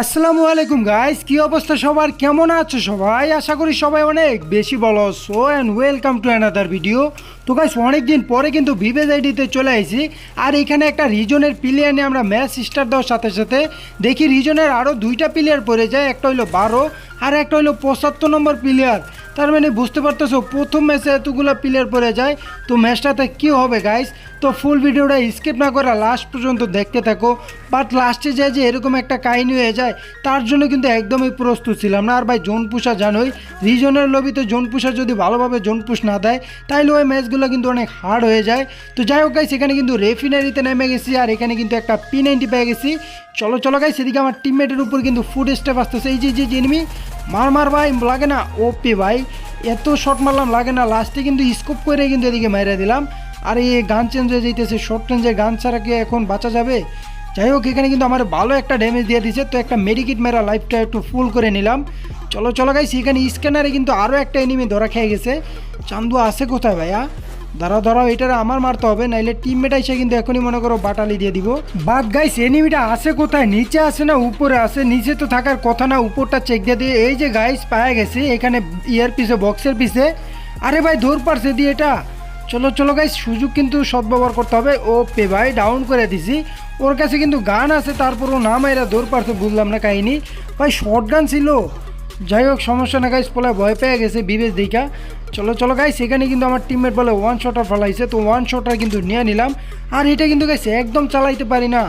আসসালামু আলাইকুম গাইস কি অবস্থা সবার? কেমন আছো সবাই? আশা করি সবাই অনেক বেশি বলো so and welcome to another video তো গাইস অনেক দিন পরে কিন্তু ভিভেজ আইডিতে চলে আইছি। আর এখানে একটা রিজনের প্লেয়ার নিয়ে আমরা ম্যাচ স্টার দেওয়ার সাথে সাথে দেখি রিজনের আরও দুইটা প্লেয়ার পড়ে যায়। একটা হইল বারো, আর একটা হইল পঁচাত্তর নম্বর প্লেয়ার তার মানে বুঝতে পারতেছো, প্রথম ম্যাচে এতগুলো প্লেয়ার পড়ে যায়, তো ম্যাচটাতে কি হবে গাইস তো ফুল ভিডিওটা স্কিপ না করে লাস্ট পর্যন্ত দেখতে থাকো। বাট লাস্টে যায় যে এরকম একটা কাহিনী হয়ে যায়, তার জন্য কিন্তু একদমই প্রস্তুত ছিলাম না। আর ভাই জোন পুষা জানোই রিজনের লবিতে জোন পুষা যদি ভালোভাবে জোন পুষ না দেয়, তাইলে ওই ম্যাচগুলো কিন্তু অনেক হার্ড হয়ে যায়। তো যাই হোক গাইস এখানে কিন্তু রেফিনারিতে নেমে গেছি, আর এখানে কিন্তু একটা পি নাইনটি পেয়ে গেছি। চলো চলো গাইস এদিকে আমার টিমমেটের উপর কিন্তু ফুড স্টেপ আসতেছে। এই যে যে এনিমি মার মার ভাই, লাগে না ওপি ভাই। এত শট মারলাম, লাগে না। লাস্টে কিন্তু স্কোপ করে কিন্তু এদিকে মেরে দিলাম। আর এই গান চেঞ্জ হয়ে যেতেছে শর্ট রেঞ্জের গান ছাড়া কি এখন বাঁচা যাবে? যাই হোক, এখানে কিন্তু আমার ভালো একটা ড্যামেজ দিয়ে দিছে। তো একটা মেডিকিট মেরা লাইফটা একটু ফুল করে নিলাম। চলো চলো গাইছি এখানে স্ক্যানারে কিন্তু আরও একটা এনিমি ধরা খেয়ে গেছে। চান্দু আছে কোথায় ভাইয়া? দাঁড়াও দাঁড়াও, এটারে আমার মারতে হবে, নাইলে টিমমেট এসে কিন্তু এখনই মনে করো বাটালি দিয়ে দিব। বাট গাইস এনিমিটা আছে কোথায়? নিচে আছে না উপরে আছে? নিচে তো থাকার কথা না, উপরটা চেক দিয়ে দিয়ে। এই যে গাইস পায়ে গেছে এখানে ইয়ার পিছে বক্সের পিছে আরে ভাই ধর পারছে দিয়ে এটা। চলো চলো গাইস সুযোগ কিন্তু সদ্ব্যবহার করতে হবে। ও পে ভাই ডাউন করে দিছি। ওর কাছে কিন্তু গান আছে, তারপরও নাম এরা দৌড় পারছে, বুঝলাম না কাহিনি। ভাই শর্ট গান ছিল। যাই হোক, সমস্যা না গাইস পোলায় ভয় পেয়ে গেছে বিবেশ দিকা চলো চলো গাইস এখানে কিন্তু আমার টিমমেট বলে ওয়ান শটার ফলাইছে, তো ওয়ান শটার কিন্তু নিয়ে নিলাম। আর এটা কিন্তু গাইস একদম চালাইতে পারি না।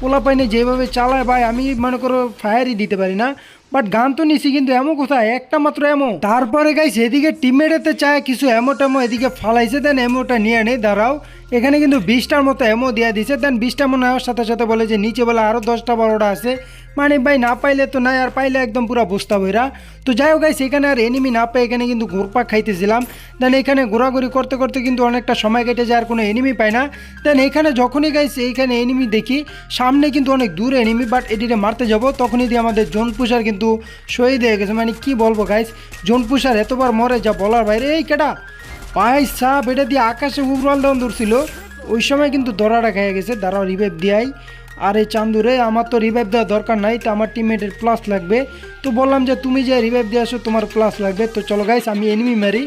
পোলা পাইনে যেভাবে চালায় ভাই, আমি মনে করো ফায়ারই দিতে পারি না। বাট গান তো নিছি কিন্তু এমন কোথায় একটা মাত্র এমো তারপরে গাইস এদিকে টিমমেটেতে চায় কিছু এমো এদিকে ফালাইছে দেন এমোটা নিয়ে নেই, দাঁড়াও। এখানে কিন্তু বিশটার মতো এমো দিয়ে দিছে। দেন বিশটা মনে নেওয়ার সাথে সাথে বলে যে, নিচে বলে আরও দশটা বারোটা আছে। মানে ভাই, না পাইলে তো নাই, আর পাইলে একদম পুরো বুঝতে বইরা। তো যাই হোক এখানে আর এনিমি না পেয়ে এখানে কিন্তু ঘুরপাক খাইতেছিলাম। দেন এখানে ঘোরাঘুরি করতে করতে কিন্তু অনেকটা সময় কেটে যায়, আর কোনো এনিমি পাই না। দেন এখানে যখনই গাইস এইখানে এনিমি দেখি, সামনে কিন্তু অনেক দূর এনিমি বাট এটিতে মারতে যাব, তখনই দিয়ে আমাদের জোন পুষার কিন্তু শহীদ হয়ে গেছে। মানে কি বলব গাইস জোন পুষার এতবার মরে যা বলার বাইরে। এই কেটা পাই সাপ এটা দিয়ে আকাশে উবরাল দেওয়ান ধরছিল। ওই সময় কিন্তু দরাটা খেয়ে গেছে, দাঁড়াও রিভাইভ দিয়াই। আর এই চান্দুরে আমার তো রিভাইভ দেওয়ার দরকার নাই, তো আমার টিমমেটের প্লাস লাগবে। তো বললাম যে, তুমি যে রিভাইভ দিয়ে আসো, তোমার প্লাস লাগবে। তো চলো গাইস আমি এনিমি মারি।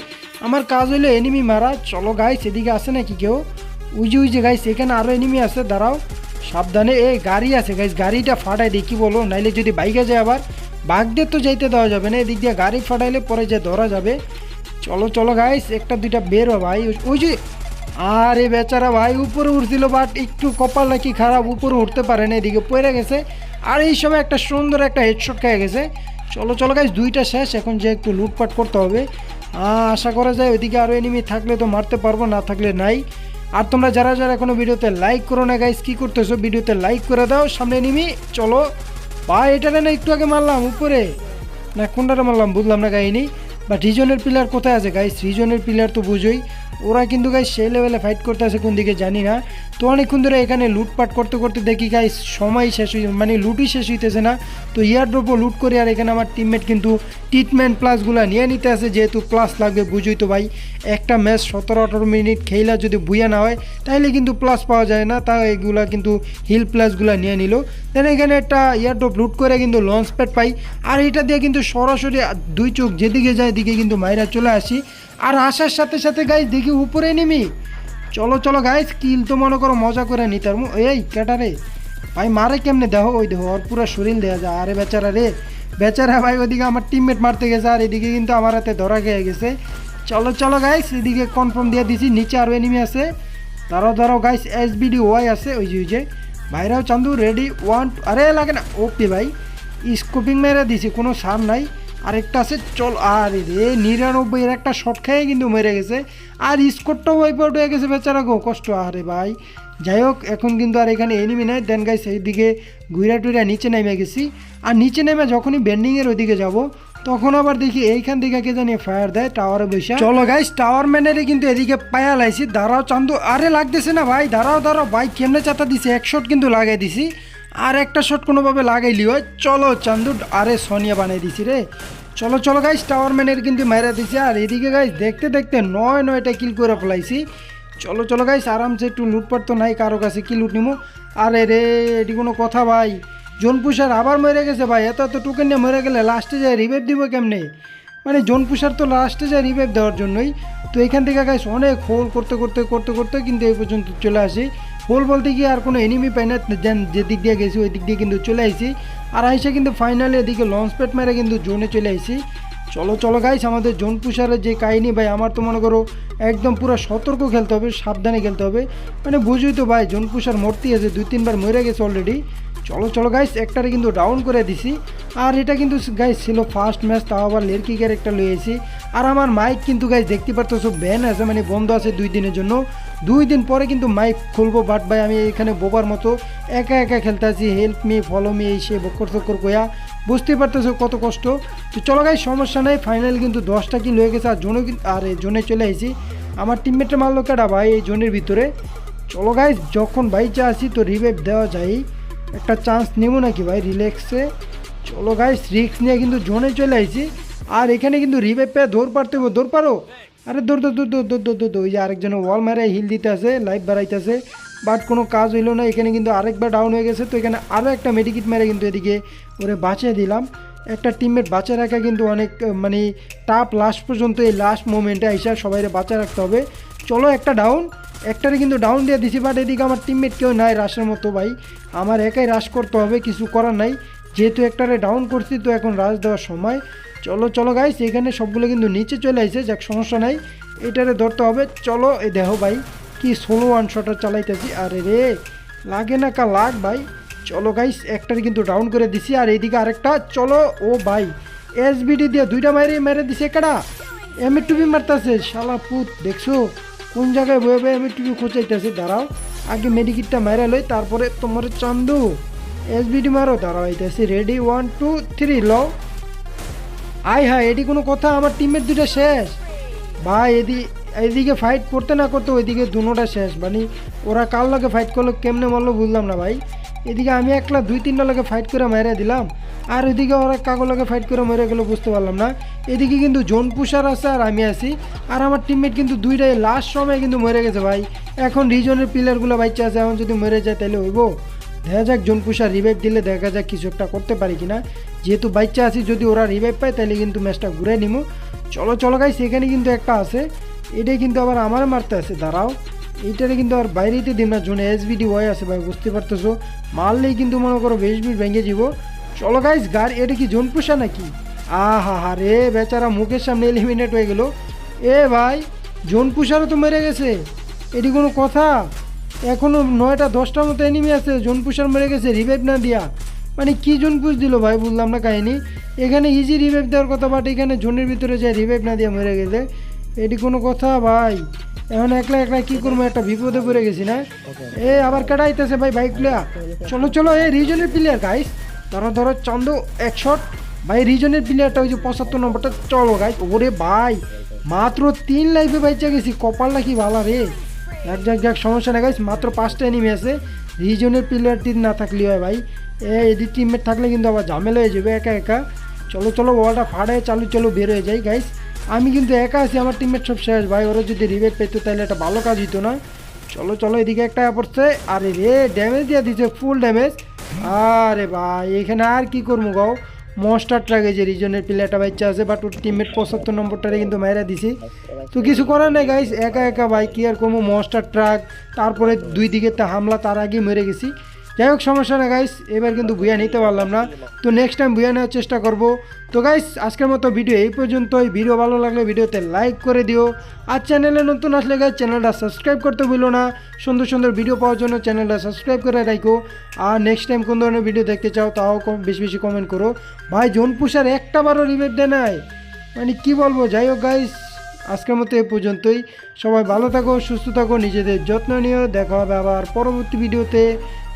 আমার কাজ হলো এনিমি মারা। চলো গাইস এদিকে আসে নাকি কেউ? উইজে উইজে গাইস এখানে আরও এনিমি আছে, দাঁড়াও। সাবধানে এই গাড়ি আছে গাইস গাড়িটা ফাটাই দিই কি বলো? নাইলে যদি বাইকে যায় আবার। বাঘদের তো যাইতে দেওয়া যাবে না, এদিক দিয়ে গাড়ি ফাটাইলে পরে যে ধরা যাবে। চলো চলো গাইস একটা, দুইটা বের ভাই। ওই- যে আরে বেচারা, ভাই, উপরে উঠছিল বাট একটু কপাল নাকি খারাপ, উপরে উঠতে পারে না, এদিকে পড়ে গেছে। আর এই সময় একটা সুন্দর একটা হেডশট খেয়ে গেছে। চলো চলো গাইস দুইটা শেষ। এখন যে একটু লুটপাট করতে হবে আশা করা যায় ওইদিকে আরও এনিমি থাকলে তো মারতে পারব, না থাকলে নাই। আর তোমরা যারা যারা এখনও ভিডিওতে লাইক করো না গাইস কী করতেছো, ভিডিওতে লাইক করে দাও। সামনে এনিমি চলো। বা এটা না, একটু আগে মারলাম, উপরে। না, কোনটারে মারলাম, বুঝলাম না, কাহিনি। বাট রিজনের প্লেয়ার কোথায় আছে গাইস রিজনের প্লেয়ার তো বুঝোই। ওরা কিন্তু গাইস সেই লেভেলে ফাইট করতে আছে, কোন দিকে জানি না। তো অনেকক্ষণ ধরে এখানে লুটপাট করতে করতে দেখি গাইস সময় শেষ হই মানে লুটই শেষ হইতেছে না। তো ইয়ারড্রপও লুট করে আর এখানে আমার টিমমেট কিন্তু ট্রিটমেন্ট প্লাসগুলো নিয়ে নিতে আছে, যেহেতু প্লাস লাগবে, বুঝোই তো ভাই। একটা ম্যাচ সতেরো, আঠারো মিনিট খেলা যদি বুয়া না হয় তাহলে কিন্তু প্লাস পাওয়া যায় না। তা এগুলা কিন্তু হিল প্লাসগুলো নিয়ে নিল। দেন এখানে একটা ইয়ারড্রপ লুট করে কিন্তু লঞ্চ প্যাড পাই। আর এটা দিয়ে কিন্তু সরাসরি দুই চোখ যেদিকে যায় দিকে কিন্তু মাইরা চলে আসি। আর আসার সাথে সাথে গাইজ দেখি উপরে নেমি। চলো চলো গাইজ কিল তো মনে করো মজা করে নিতার মু এই কেটারে ভাই, মারে কেমনে? দেখো, ওই দেখো, ওর পুরো শরীর দেওয়া যায়। আরে বেচারা রে। বেচারা ভাই, ওদিকে আমার টিমমেট মারতে গেছে, আর এদিকে কিন্তু আমার হাতে ধরা খেয়ে গেছে। চলো চলো গাইস এদিকে কনফার্ম দিয়ে দিছি, নিচে আরও এনিমি আছে। দাঁড়াও ধরো গাইস এস বিডি ওয়াই আছে, ওই যে ওই যে। ভাইরাও চান্দু রেডি ওয়ান আরে, লাগে না ওকে ভাই। স্কোপিং মেরে দিছি, কোনো সার নাই। আরেকটা আছে, চল, আরে রে নিরানব্বই একটা শট খেয়ে কিন্তু মেরে গেছে। আর স্কোরটাও ওয়াইপ আউট হয়ে গেছে বেচারা গো, কষ্ট, আরে ভাই। যাই হোক, এখন কিন্তু আর এখানে এনিমি নাই। দেন গাইস এইদিকে ঘুরা টুইরা নিচে নেমে গেছি। আর নিচে নেমে যখনই বেন্ডিংয়ের ওইদিকে যাব, তখন আবার দেখি এইখান থেকে কে জানি ফায়ার দেয় টাওয়ারে বসে। চলো গাইস টাওয়ার ম্যানের কিন্তু এদিকে পায়া লাইছি। দাঁড়াও, চান্দু, আরে লাগতেছে না ভাই, দাঁড়াও দাঁড়াও। ভাই, কেমনে চাতা দিছে? এক শট কিন্তু লাগাই দিছি। আর একটা শট কোনোভাবে লাগাইলি হয় চলো চান্দু, আরে সোনিয়া বানাই দিছি রে। চলো চলো গাইস টাওয়ার ম্যানের কিন্তু মেরা দিছে। আর এদিকে গাইস দেখতে দেখতে নয়, নয়টা কিল করে ফেলাইছি। চলো চলো গাইস আরামসে একটু লুটপাট তো নাই, কারও কাছে কি লুট নিমো? আরে রে, এটি কোনো কথা ভাই। জোনপুষার আবার মরে গেছে ভাই, এত এত টোকেন নিয়ে মরে গেলে লাস্টে যায় রিভাইভ দিব কেমনে? মানে জোনপুষার তো লাস্টে যায় রিভাইভ দেওয়ার জন্যই। তো এখান থেকে গাইস অনেক হোল করতে করতে করতে করতে কিন্তু এই পর্যন্ত চলে আসি। হোল বলতে গিয়ে আর কোনো এনিমি পাই না যে দিক দিয়ে গেছি ওই দিক দিয়ে কিন্তু চলে আসি আর আইসে কিন্তু ফাইনালি এদিকে লঞ্চ প্যাড মেরে কিন্তু জোনে চলে আসি চলো চলো গাইস আমাদের জোন পুষারের যে কাহিনি, ভাই, আমার তো মনে করো একদম পুরো সতর্ক খেলতে হবে, সাবধানে খেলতে হবে। মানে বুঝুই তো ভাই জোন পুষার মরতি আছে, দুই, তিনবার মরে গেছে অলরেডি চলো চলো গাইস একটারে কিন্তু ডাউন করে দিছি। আর এটা কিন্তু গাইস ছিল ফার্স্ট ম্যাচ তাও আবার লেরকি একটা লয়েছি আর আমার মাইক কিন্তু গাইস দেখতে পারতো সব ব্যান আছে মানে বন্ধ আছে দুই দিনের জন্য। দুই দিন পরে কিন্তু মাইক খুলবো বাট ভাই আমি এখানে বোবার মতো একা একা খেলতে আছি। হেল্প মি ফলো মি এই সে বক্কর চক্কর কয়া বুঝতেই পারতেছো কত কষ্ট? তো চলো গাই সমস্যা নেই ফাইনাল কিন্তু দশটা কি লয়ে গেছে, আর কিন্তু আর জোনে চলে এসেছি আমার টিমমেটটা মারলো কেডা ভাই, এই জোনের ভিতরে। চলো গাই যখন বাইচে আসি তো রিভাইভ দেওয়া যায়। একটা চান্স নেব নাকি ভাই? রিল্যাক্সে চলো গাইস রিক্স নিয়ে কিন্তু জোনে চলে আইছি। আর এখানে কিন্তু রিভাইভ পেয়ে দৌড় পারতে হবে। দৌড় পারো? আরে দৌড় দৌড় দৌড় দৌড় দৌড় দৌড় দৌড়। ওই যে আরেকজন ওয়াল মেরে হিল দিতে আছে লাইফ বাড়াইতেছে। বাট কোনো কাজ হইল না। এখানে কিন্তু আরেকবার ডাউন হয়ে গেছে। তো এখানে আরও একটা মেডিকিট মেরে কিন্তু এদিকে ওরে বাঁচিয়ে দিলাম। একটা টিমমেট বাঁচা রাখা কিন্তু অনেক মানে টাপ লাস্ট পর্যন্ত এই লাস্ট মোমেন্টে আইসা সবাইরে বাঁচা রাখতে হবে। চলো একটা ডাউন একটারে কিন্তু ডাউন দিয়ে দিছি বাট এদিকে আমার টিমমেট কেউ নাই রাশের মতো ভাই। আমার একাই রাশ করতে হবে, কিছু করার নাই। যেহেতু একটারে ডাউন করছি, তো এখন রাশ দেওয়ার সময়। চলো চলো গাইস এখানে সবগুলো কিন্তু নিচে চলে আসে যাক সমস্যা নাই। এটারে ধরতে হবে। চলো, এই দেখো ভাই, কি ষোলো ওয়ান শটার চালাইতেছি। আরে রে, লাগে না কা লাগ ভাই। চলো গাইস একটারে কিন্তু ডাউন করে দিছি, আর এইদিকে আরেকটা, চলো, ও ভাই। এসবিডি দিয়ে দুইটা মাইরে মেরে দিছে, কেডা? এম টুবি মারতেছে, শালা পুত, দেখছ? কোন জায়গায় বয়ে বয়ে আমি টুকু খোঁচাইতেছি দাঁড়াও। আগে মেডিকিটটা মেরে লই, তারপরে তোমার চান্দু। এসবিডি মারো, দাঁড়াও, আইতেছি রেডি ওয়ান টু থ্রি ল আয় হ্যাঁ এটি কোনো কথা, আমার টিমের দুটা শেষ। ভাই, এদি এদিকে ফাইট করতে না করতে ওইদিকে দুনোটা শেষ মানে ওরা কার লগে ফাইট করল, কেমনে মারলো বুঝলাম না, ভাই। এদিকে আমি একলা দুই তিনটা লগে ফাইট করে মেরে দিলাম, আর ওইদিকে ওরা কাগো লগে ফাইট করে মেরে গেলো বুঝতে পারলাম না। এদিকে কিন্তু জোন পুষার আছে আর আমি আছি, আর আমার টিমমেট কিন্তু দুইটাই লাস্ট সময় কিন্তু মরে গেছে ভাই। এখন রিজনের প্লেয়ারগুলো বাচ্চা আছে, এখন যদি মরে যায় তাহলে হইব। দেখা যাক জোন পুষার রিভাইভ দিলে দেখা যাক কিছু একটা করতে পারি কিনা। যেহেতু বাচ্চা আছি, যদি ওরা রিভাইভ পায় তাহলে কিন্তু ম্যাচটা ঘুরে নিমু। চলো চলো গাই সেখানে কিন্তু একটা আছে। এটাই কিন্তু আবার আমার মারতে আছে, দাঁড়াও। এইটারে কিন্তু আর বাইরেতে দিন না, জোনে এসবিডি ওয়াই আছে ভাই, বুঝতে পারতেছো? মারলেই কিন্তু মনে করো বেশ বিট ভেঙে যাব। চলো গাইস গাড়ি, এটা কি জোন পুষা নাকি? আহা, হা, রে বেচারা, মুখের সামনে এলিমিনেট হয়ে গেল। এ ভাই, জোন পুষারও তো মেরে গেছে। এটি কোনো কথা? এখনও নয়টা, দশটার মতো এনিমি আছে, জোন জোনপুষার মেরে গেছে রিভাইভ না দিয়া। মানে কি জোন পুষ দিল ভাই বললাম না কাহিনি। এখানে ইজি রিভাইভ দেওয়ার কথা বাট এখানে জোনের ভিতরে যায় রিভাইভ না দিয়া মেরে গেলে এটি কোনো কথা ভাই। এখন একলা একলা কি করব? একটা বিপদে পড়ে গেছি না? এ আবার কাটাইতেছে ভাই বাইক প্লেয়ার চলো চলো এই রিজনের প্লেয়ার গাইস ধরো ধরো চন্দ এক শট ভাই রিজনের প্লেয়ারটা ওই যে পঁচাত্তর নম্বরটা চলো গাইস ওরে ভাই, মাত্র তিন লাইফে বাইচা গেছি। কপালটা কি ভালো রে? যাক যাক যাক, সমস্যা না গাইস মাত্র পাঁচটা এনিমি আছে। রিজনের প্লেয়ার টিম না থাকলে হয় ভাই। এ এদিক টিমমেট থাকলে কিন্তু আবার ঝামেলা হয়ে যাবে একা একা। চলো চলো ওয়ালটা ফাড়ে চালু, চলো, বের হয়ে যাই গাইস আমি কিন্তু একা আছি, আমার টিমমেট সব শেষ। ভাই, ওরা যদি রিভেট পেতো, তাহলে একটা ভালো কাজ হতো না। চলো চলো, এদিকে একটা পড়ছে। আরে রে ড্যামেজ দিয়ে দিচ্ছে ফুল ড্যামেজ আরে ভাই, এখানে আর কি করব গাও মস্টার ট্রাকে যে রিজনের প্লেয়ারটা বাচ্চা আছে বাট ওর টিমমেট পঁচাত্তর নম্বরটারে কিন্তু মাইরা দিছি। তো কিছু করার নেই গাইস একা একা, ভাই, কি আর কোনো মস্টার ট্রাক তারপরে দুই দিকে তা হামলা, তার আগে মেরে গেছি। যাই হোক, সমস্যা না গাইস এবার কিন্তু বুয়া নিতে পারলাম না। তো নেক্সট টাইম বুয়া নেওয়ার চেষ্টা করব। তো গাইস আজকের মতো ভিডিও এই পর্যন্তই। ভিডিও ভালো লাগলে ভিডিওতে লাইক করে দিও। আর চ্যানেলে নতুন আসলে গাইস চ্যানেলটা সাবস্ক্রাইব করতে ভুলো না। সুন্দর সুন্দর ভিডিও পাওয়ার জন্য চ্যানেলটা সাবস্ক্রাইব করে রাখো আর নেক্সট টাইম কোন ধরনের ভিডিও দেখতে চাও, তাও বেশি বেশি কমেন্ট করো। ভাই জোন পুষার একটা বারও রিভেট দেয় নাই। মানে কি বলব? যাই হোক গাইস আজকের মতো এ পর্যন্তই। সবাই ভালো থাকো, সুস্থ থাকো, নিজেদের যত্ন নিও। দেখা হবে আবার পরবর্তী ভিডিওতে